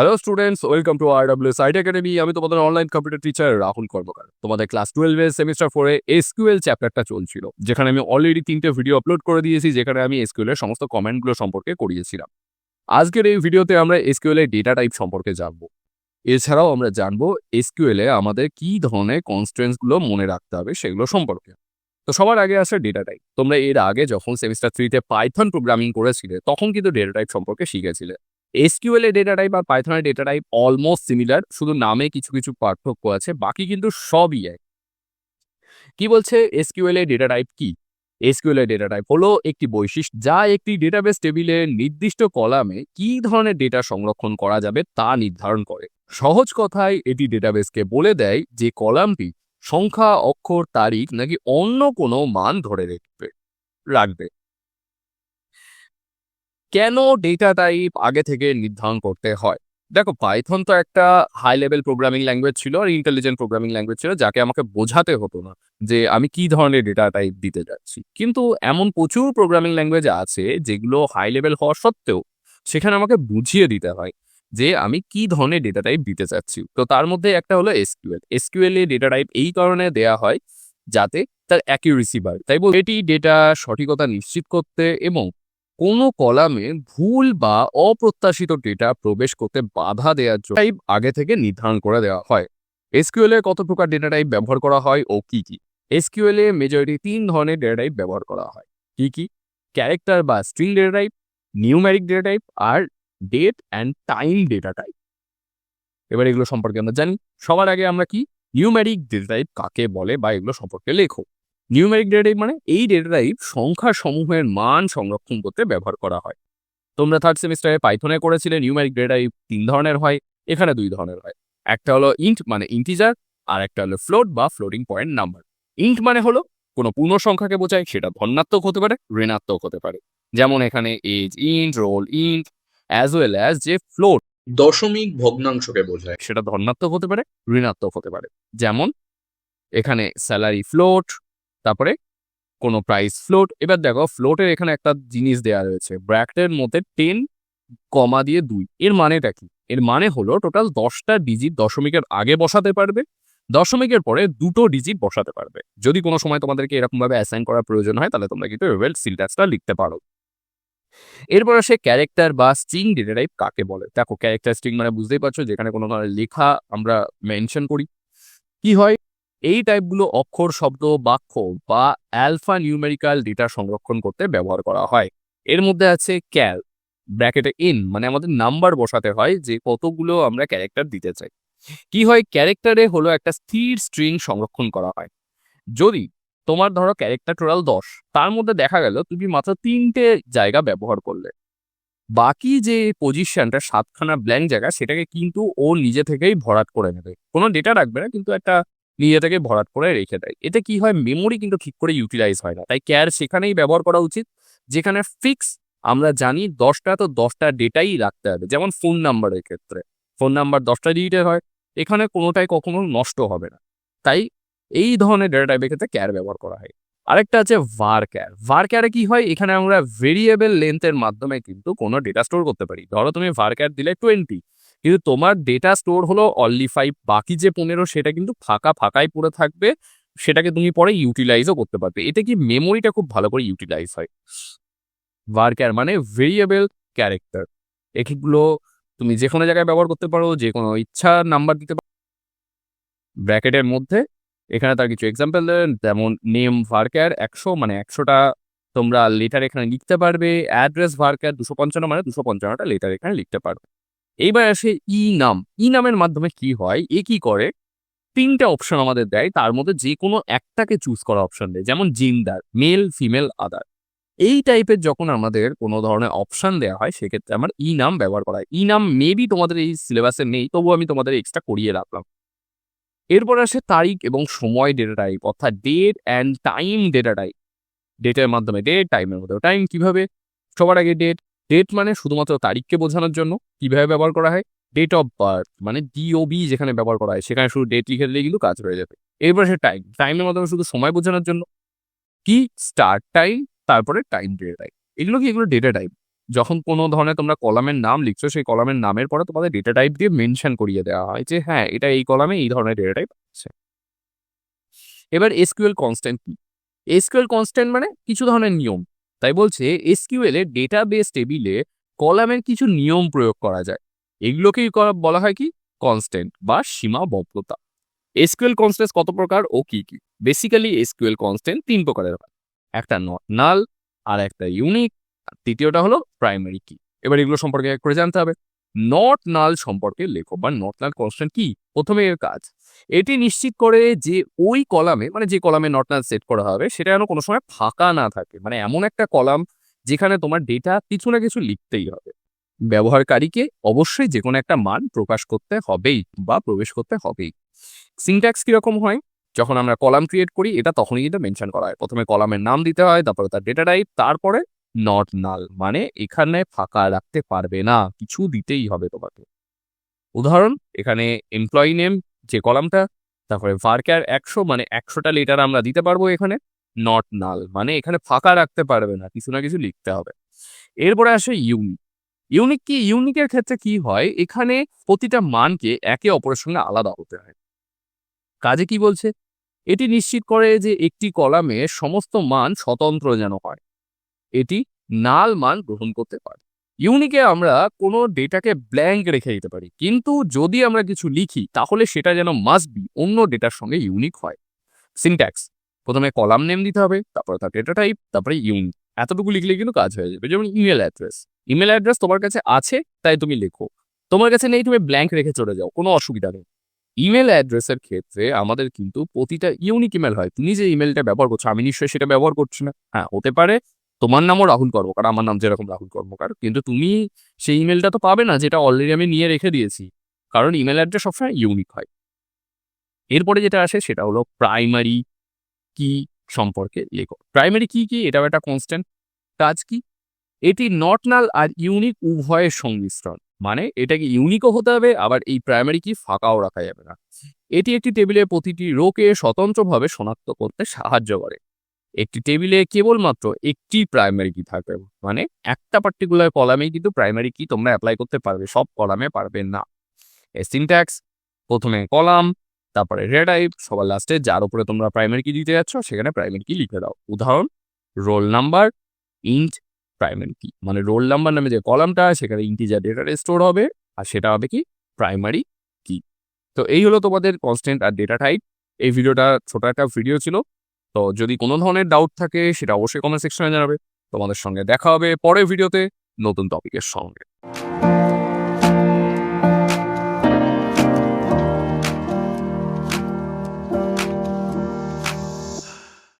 Hello students welcome to R W site academy আমি তোমাদের online computer teacher Rahul Karmakar. তোমাদের class টুয়েলভে semester ফোরে এসকিউএল চ্যাপ্টারটা চলছিল, যেখানে আমি অলরেডি তিনটে ভিডিও আপলোড করে দিয়েছি, যেখানে আমি এসকিউএল এর সমস্ত কমেন্টগুলো সম্পর্কে করিয়েছিলাম। আজকের এই ভিডিওতে আমরা এসকিউএল এর ডেটা টাইপ সম্পর্কে জানব। এছাড়াও আমরা জানব এসকিউএল এ আমাদের কি ধরনের কনস্ট্রেন্টসগুলো মনে রাখতে হবে সেগুলো সম্পর্কে। তো সবার আগে আসে ডেটা টাইপ তোমরা এর আগে যখন সেমিস্টার থ্রিতে পাইথন প্রোগ্রামিং করেছিলে, তখন কিন্তু ডেটা টাইপ সম্পর্কে শিখেছিলে। এসকিউএল এর ডেটা টাইপ আর পাইথনের ডেটা টাইপ অলমোস্ট সিমিলার শুধু নামে কিছু কিছু পার্থক্য আছে, বাকি কিন্তু সবই এক। কি বলছে এসকিউএল এর ডেটা টাইপ কি? এসকিউএল এর ডেটা টাইপ হলো একটি বৈশিষ্ট্য, যা একটি ডেটাবেস টেবিলে নির্দিষ্ট কলামে কি ধরনের ডেটা সংরক্ষণ করা যাবে তা নির্ধারণ করে। সহজ কথায় এটি ডেটাবেসকে বলে দেয় যে কলামটি সংখ্যা, অক্ষর, তারিখ নাকি অন্য কোনো মান ধরে রাখবে রাখবে। কেন ডেটা টাইপ আগে থেকে নির্ধারণ করতে হয়? দেখো পাইথন তো একটা হাই লেভেল প্রোগ্রামিং ল্যাঙ্গুয়েজ ছিল আর ইন্টেলিজেন্ট প্রোগ্রামিং ল্যাঙ্গুয়েজ ছিল, যাকে আমাকে বোঝাতে হতো না যে আমি কি ধরনের ডেটা টাইপ দিতে যাচ্ছি। কিন্তু এমন প্রচুর প্রোগ্রামিং ল্যাঙ্গুয়েজ আছে যেগুলো হাই লেভেল হওয়া সত্ত্বেও সেখানে আমাকে বুঝিয়ে দিতে হয় যে আমি কি ধরনের ডেটা টাইপ দিতে চাচ্ছি তো তার মধ্যে একটা হলো এসকিউএল এসকিউএল এ ডেটা টাইপ এই কারণে দেয়া হয় যাতে তার অ্যাকিউরেসি বাড়ে। তাই বল, এটি ডেটা সঠিকতা নিশ্চিত করতে এবং কোনো কলামে ভুল বা অপ্রত্যাশিত ডেটা প্রবেশ করতে বাধা দেওয়ার জন্য টাইপ আগে থেকে নির্ধারণ করে দেওয়া হয়। এসকিউএল কত প্রকার ডেটা টাইপ ব্যবহার করা হয় ও কি কি? এসকিউএল এ মেজরিটি তিন ধরনের ডেটা টাইপ ব্যবহার করা হয়। কি কি? ক্যারেক্টার বা string data type numeric data type R date and time data type এবার এগুলো সম্পর্কে আমরা জানি। সবার আগে আমরা কি? নিউম্যারিক ডেটা টাইপ কাকে বলে বা এগুলো সম্পর্কে লেখো। নিউমেরিক ডেটা টাইপ মানে এই ডেটা টাইপ সংখ্যা সমূহের মান সংরক্ষণ করতে ব্যবহার করা হয়। তোমরা থার্ড সেমিস্টারে পাইথনে করেছিলে নিউমেরিক ডেটা টাইপ তিন ধরনের হয় এখানে দুই ধরনের হয়। একটা হলো ইন্ট মানে ইন্টিজার আর একটা হলো ফ্লোট বা ফ্লোটিং পয়েন্ট নাম্বার ইন্ট মানে হলো কোনো পূর্ণ সংখ্যাকে বোঝায় সেটা ধনাত্মক হতে পারে ঋণাত্মক হতে পারে। যেমন এখানে age int roll int as well as যে ফ্লোট দশমিক ভগ্নাংশকে বোঝায়। সেটা ধনাত্মক হতে পারে ঋণাত্মক হতে পারে। যেমন এখানে স্যালারি ফ্লোট তারপরে কোনো প্রাইস ফ্লোট এবার দেখো ফ্লোটের এখানে একটা জিনিস দেওয়া রয়েছে, ব্র্যাকেটের মধ্যে টেন কমা দিয়ে দুই, এর মানেটা কি? এর মানে হলো টোটাল দশটা ডিজিট দশমিকের আগে বসাতে পারবে, দশমিকের পরে দুটো ডিজিট বসাতে পারবে। যদি কোনো সময় তোমাদেরকে এরকমভাবে অ্যাসাইন করার প্রয়োজন হয়, তাহলে তোমরা কিন্তু এভাবে সিলট্যাক্সটা লিখতে পারো। এরপর আসে ক্যারেক্টার বা স্ট্রিং ডেটা টাইপ কাকে বলে? দেখো ক্যারেক্টার স্ট্রিং মানে বুঝতেই পারছ, যেখানে কোনো ধরনের লেখা আমরা মেনশন করি। কি হয়? এই টাইপগুলো অক্ষর, শব্দ, বাক্য বা অ্যালফা নিউমেরিক্যাল ডেটা সংরক্ষণ করতে ব্যবহার করা হয়। এর মধ্যে আছে ক্যাল ব্র্যাকেটে ইন মানে আমাদের নাম্বার বসাতে হয় যে কতগুলো আমরা ক্যারেক্টার দিতে চাই। কি হয়? ক্যারেক্টারে হলো একটা স্থির স্ট্রিং সংরক্ষণ করা হয়। যদি তোমার ধরো ক্যারেক্টার টোটাল দশ, তার মধ্যে দেখা গেল তুমি মাত্র তিনটে জায়গা ব্যবহার করলে। বাকি যে পজিশনটা সাতখানা ব্ল্যাঙ্ক জায়গা, সেটাকে কিন্তু ও নিজে থেকেই ভরাট করে নেবে। কোনো ডেটা রাখবে না, কিন্তু একটা নিজে থেকে ভরাট করে রেখে দেয়। এতে কি হয়? মেমোরি কিন্তু ঠিক করে ইউটিলাইজ হয় না। তাই ক্যার সেখানেই ব্যবহার করা উচিত। যেখানে ফিক্স আমরা জানি দশটা তো দশটা ডেটাই রাখতে হবে। যেমন ফোন নাম্বারের ক্ষেত্রে। ফোন নাম্বার দশটা ডিজিটের হয়। এখানে কোনোটাই কখনো নষ্ট হবে না। তাই এই ধরনের ডেটা টাইপের ক্ষেত্রে ক্যার ব্যবহার করা হয়। আরেকটা আছে ভার ক্যার ভার ক্যারে কি হয়? এখানে আমরা ভেরিয়েবল লেন্থের মাধ্যমে কিন্তু কোনো ডেটা স্টোর করতে পারি। ধরো তুমি ভার ক্যার দিলে টোয়েন্টি কিন্তু তোমার ডেটা স্টোর হলো অনলি ফাইভ বাকি যে পনেরো সেটা কিন্তু ফাঁকা ফাঁকাই পড়ে থাকবে, সেটাকে তুমি পরে ইউটিলাইজও করতে পারবে। এতে কি মেমোরিটা খুব ভালো করে ইউটিলাইজ হয়। ভার্ক্যার মানে ভেরিয়েবল ক্যারেক্টার এগুলো তুমি যে কোনো জায়গায় ব্যবহার করতে পারো যে কোনো ইচ্ছা নাম্বার দিতে পারো। ব্র্যাকেটের মধ্যে, এখানে তার কিছু এক্সাম্পল যেমন নেম ভার্ক্যার একশো মানে একশোটা তোমরা লেটার এখানে লিখতে পারবে। অ্যাড্রেস ভার্ক্যার দুশো পঞ্চান্ন মানে দুশো পঞ্চান্নটা লেটার এখানে লিখতে পারবে এইবার আসে ই নাম। ই নামের মাধ্যমে কি হয়? এ কি করে? তিনটা অপশন আমাদের দেয়। তার মধ্যে যে কোনো একটাকে চুজ করা অপশন দেয়। যেমন জিন্দার মেল ফিমেল আদার এই টাইপের যখন আমাদের কোনো ধরনের অপশন দেওয়া হয়, সেক্ষেত্রে আমার ই নাম ব্যবহার করা হয়। ই নাম মেবি তোমাদের এই সিলেবাসে নেই, তবুও আমি তোমাদের এক্সট্রা করিয়ে রাখলাম। এরপর আসে তারিখ এবং সময় ডেটা টাইপ অর্থাৎ date and time data type ডেটের মাধ্যমে ডেট টাইমের মধ্যে টাইম কীভাবে? সবার আগে ডেট ডেট মানে শুধুমাত্র তারিখকে বোঝানোর জন্য কীভাবে ব্যবহার করা হয়? ডেট অফ বার্থ মানে ডিওবি যেখানে ব্যবহার করা হয়, সেখানে শুধু ডেট লিখে দিলে কিন্তু কাজ হয়ে যাবে। এরপর সে টাইম টাইমের মাধ্যমে শুধু সময় বোঝানোর জন্য কি? স্টার্ট টাইম তারপরে টাইম ডেটা টাইম এগুলো কি? এগুলো ডেটা টাইপ যখন কোনো ধরনের তোমরা কলামের নাম লিখছো, সেই কলামের নামের পরে তোমাদের ডেটা টাইপ দিয়ে মেনশন করিয়ে দেওয়া হয় যে হ্যাঁ এটা এই কলামে এই ধরনের ডেটা টাইপ আছে। এবার এসকিউএল কনস্ট্যান্ট কি? এসকিউএল কনস্ট্যান্ট মানে কিছু ধরনের নিয়ম। তাই বলছে, এসকিউএল এ ডেটাবেস টেবিলে কলামের কিছু নিয়ম প্রয়োগ করা যায়। এগুলোকেই বলা হয় কি? কনস্ট্যান্ট বা সীমাবদ্ধতা। এসকিউএল কনস্ট্যান্ট কত প্রকার ও কি কি? বেসিক্যালি এসকিউএল কনস্ট্যান্ট তিন প্রকারের হয়। একটা নট নাল আর একটা ইউনিক তৃতীয়টা হলো প্রাইমারি কি এবার এগুলো সম্পর্কে করে জানতে হবে। নট নাল সম্পর্কে লেখো বা নট নাল কনস্ট্যান্ট কি? প্রথমে এর কাজ। এটি নিশ্চিত করে যে ওই কলামে মানে যে কলামে নট নাল সেট করা হবে, সেটা যেন কোনো সময় ফাঁকা না থাকে। মানে এমন একটা কলাম যেখানে তোমার ডেটা কিছু না কিছু লিখতেই হবে। ব্যবহারকারীকে অবশ্যই যে কোনো একটা মান প্রকাশ করতে হবেই বা প্রবেশ করতে হবেই। সিনট্যাক্স কীরকম হয়? যখন আমরা কলাম ক্রিয়েট করি, এটা তখনই কিন্তু মেনশন করা হয়। প্রথমে কলামের নাম দিতে হয়, তারপরে তার ডেটা টাইপ তারপরে নট নাল মানে এখানে ফাঁকা রাখতে পারবে না, কিছু দিতেই হবে তোমাকে। উদাহরণ, এখানে এমপ্লয়ি নেম যে কলামটা, তারপরে ভার্কার একশো মানে একশোটা লেটার আমরা দিতে পারব এখানে, নট নাল মানে এখানে ফাঁকা রাখতে পারবে না, কিছু না কিছু লিখতে হবে। এরপরে আসে ইউনিক ইউনিক কি ইউনিকের ক্ষেত্রে কি হয়, এখানে প্রতিটা মানকে একে অপরের সঙ্গে আলাদা হতে হয়। কাজে কি বলছে? এটি নিশ্চিত করে যে একটি কলামে সমস্ত মান স্বতন্ত্র যেন হয়। এটি নাল মান গ্রহণ করতে পারে। ইউনিকে আমরা কোনো ডেটাকে ব্ল্যাঙ্ক রেখে দিতে পারি, কিন্তু যদি আমরা কিছু লিখি, তাহলে সেটা যেন মাস্ট বি অন্য ডেটার সঙ্গে ইউনিক হয়। সিনট্যাক্স প্রথমে কলাম নেম দিতে হবে, তারপরে তার ডেটা টাইপ তারপরে ইউনিক এতটুকু লিখলে কিন্তু কাজ হয়ে যাবে। যেমন ইমেল অ্যাড্রেস ইমেল অ্যাড্রেস তোমার কাছে আছে, তাই তুমি লেখো। তোমার কাছে নেই, তুমি ব্ল্যাঙ্ক রেখে চলে যাও, কোনো অসুবিধা নেই। ইমেল অ্যাড্রেসের ক্ষেত্রে আমাদের কিন্তু প্রতিটা ইউনিক ইমেল হয়। তুমি যে ইমেলটা ব্যবহার করছ, আমি নিশ্চয়ই সেটা ব্যবহার করছি না। হ্যাঁ হতে পারে তোমার নামও রাহুল কর্মকার, আমার নাম যেরকম রাহুল কর্মকার, কিন্তু তুমি সেই ইমেলটা তো পাবে না যেটা অলরেডি আমি নিয়ে রেখে দিয়েছি, কারণ ইমেল অ্যাড্রেস সবসময় ইউনিক হয়। এরপরে যেটা আসে সেটা হলো প্রাইমারি কি সম্পর্কে লেখো। প্রাইমারি কি কি? এটাও একটা কনস্ট্যান্ট কাজ কি? এটি নট নাল আর ইউনিক উভয়ের সংমিশ্রণ মানে এটাকে ইউনিকও হতে হবে, আবার এই প্রাইমারি কি ফাঁকাও রাখা যাবে না। এটি একটি টেবিলে প্রতিটি রোকে স্বতন্ত্রভাবে শনাক্ত করতে সাহায্য করে। একটি টেবিলে কেবলমাত্র একটি প্রাইমারি কি থাকবে। মানে একটা পার্টিকুলার কলামেই কিন্তু প্রাইমারি কি তোমরা অ্যাপ্লাই করতে পারবে, সব কলামে পারবে না। সিনট্যাক্স প্রথমে কলাম তারপরে রেড টাইপ সবার লাস্টে যার উপরে তোমরা প্রাইমারি কি দিতে যাচ্ছ, সেখানে প্রাইমারি কি লিখে দাও। উদাহরণ রোল নাম্বার ইন্ট প্রাইমারি কি মানে রোল নাম্বার নামে যে কলামটা সেখানে ইন্টিজার ডেটা স্টোর হবে, আর সেটা হবে কি? প্রাইমারি কি তো এই হলো তোমাদের কনস্ট্যান্ট আর ডেটা টাইপ এই ভিডিওটা ছোট একটা ভিডিও ছিল। তো যদি কোনো ধরনের ডাউট থাকে, সেটা অবশ্যই কমেন্ট সেকশনে জানাবে। তোমাদের সঙ্গে দেখা হবে পরের ভিডিওতে নতুন টপিকের সঙ্গে।